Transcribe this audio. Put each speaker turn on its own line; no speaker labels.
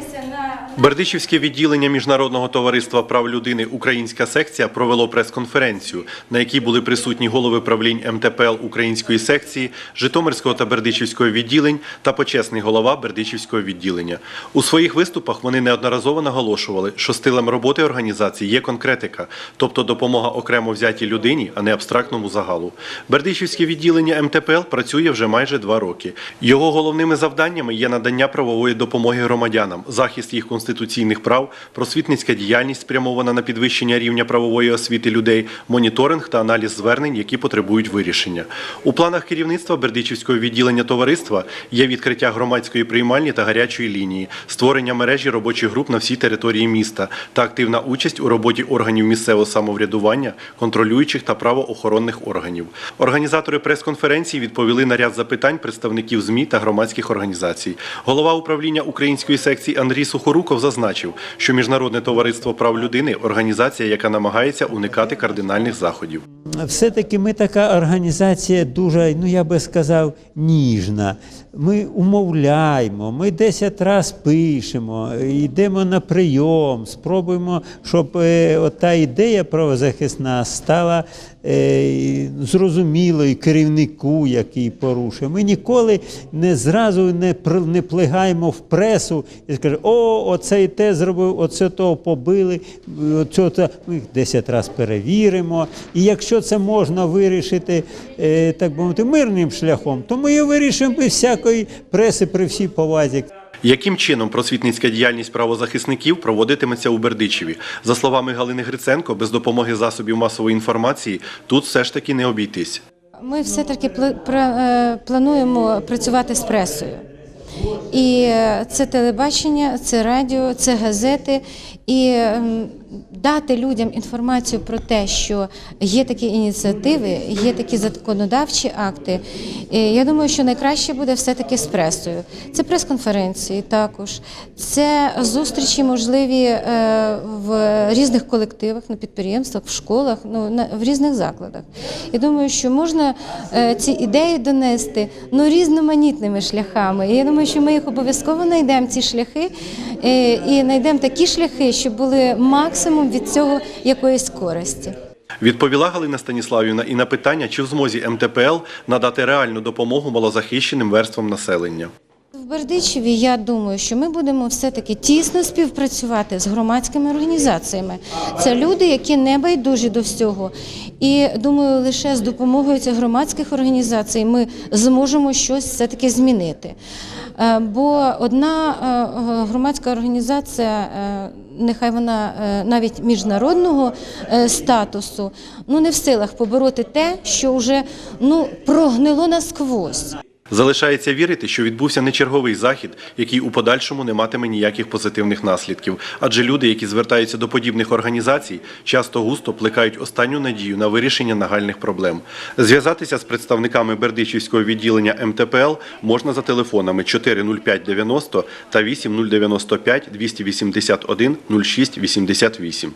звернулися на
Бердичівське відділення Міжнародного товариства прав людини Українська секція провело прес-конференцію, на якій були присутні голови правлінь МТПЛ Української секції, Житомирського та Бердичівського відділень та почесний голова Бердичівського відділення. У своїх виступах вони неодноразово наголошували, що стилем роботи організації є конкретика, тобто допомога окремо взятій людині, а не абстрактному загалу. Бердичівське відділення МТПЛ працює вже майже два роки. Його головними завданнями є надання правової допомоги громадянам, захист їх конституційних прав, просвітницька діяльність спрямована на підвищення рівня правової освіти людей, моніторинг та аналіз звернень, які потребують вирішення. У планах керівництва Бердичівського відділення товариства є відкриття громадської приймальні та гарячої лінії, створення мережі робочих груп на всій території міста та активна участь у роботі органів місцевого самоврядування, контролюючих та правоохоронних органів. Організатори прес-конференції відповіли на ряд запитань представників ЗМІ та громадських організацій. Голова управління української секції Андрій Сухоруков зазначив, що Міжнародне товариство прав людини організація, яка намагається уникати кардинальних заходів.
Все-таки ми така організація дуже, ну я би сказав, ніжна. Ми умовляємо, ми 10 раз пишемо, йдемо на прийом, спробуємо, щоб е, от та ідея правозахисна стала е, зрозумілою керівнику, який порушує. Ми ніколи не зразу не, не плигаємо в пресу і скажемо, о, оцей те зробив, оце того побили, оце, те». ми їх 10 разів перевіримо. І якщо це можна вирішити, е, так би мовити, мирним шляхом, то ми його вирішимо без всякої преси при всій повазі.
Яким чином просвітницька діяльність правозахисників проводитиметься у Бердичеві? За словами Галини Гриценко, без допомоги засобів масової інформації тут все ж таки не обійтись.
ми все-таки пла- пра- е, плануємо працювати з пресою. І е, це телебачення, це радіо, це газети. І дати людям інформацію про те, що є такі ініціативи, є такі законодавчі акти. Е, Я думаю, що найкраще буде все-таки з пресою. Це прес-конференції також, це зустрічі можливі е, в різних колективах, на підприємствах, в школах, ну в різних закладах. Я думаю, що можна е, ці ідеї донести ну різноманітними шляхами. І я думаю, що ми їх обов'язково знайдемо ці шляхи е, і знайдемо такі шляхи, щоб були максимум від цього якоїсь користі.
Відповіла Галина Станіславівна і на питання, чи в змозі МТПЛ надати реальну допомогу малозахищеним верствам населення.
В Бердичеві я думаю, що ми будемо все-таки тісно співпрацювати з громадськими організаціями. Це люди, які не байдужі до всього. І думаю, лише з допомогою цих громадських організацій ми зможемо щось все-таки змінити. Е, Бо одна е, громадська організація, е, нехай вона навіть міжнародного статусу, ну не в силах побороти те, що вже ну прогнило насквозь.
Залишається вірити, що відбувся не черговий захід, який у подальшому не матиме ніяких позитивних наслідків. Адже люди, які звертаються до подібних організацій, часто густо плекають останню надію на вирішення нагальних проблем. Зв'язатися з представниками Бердичівського відділення МТПЛ можна за телефонами 40590 та 8095 281 0688.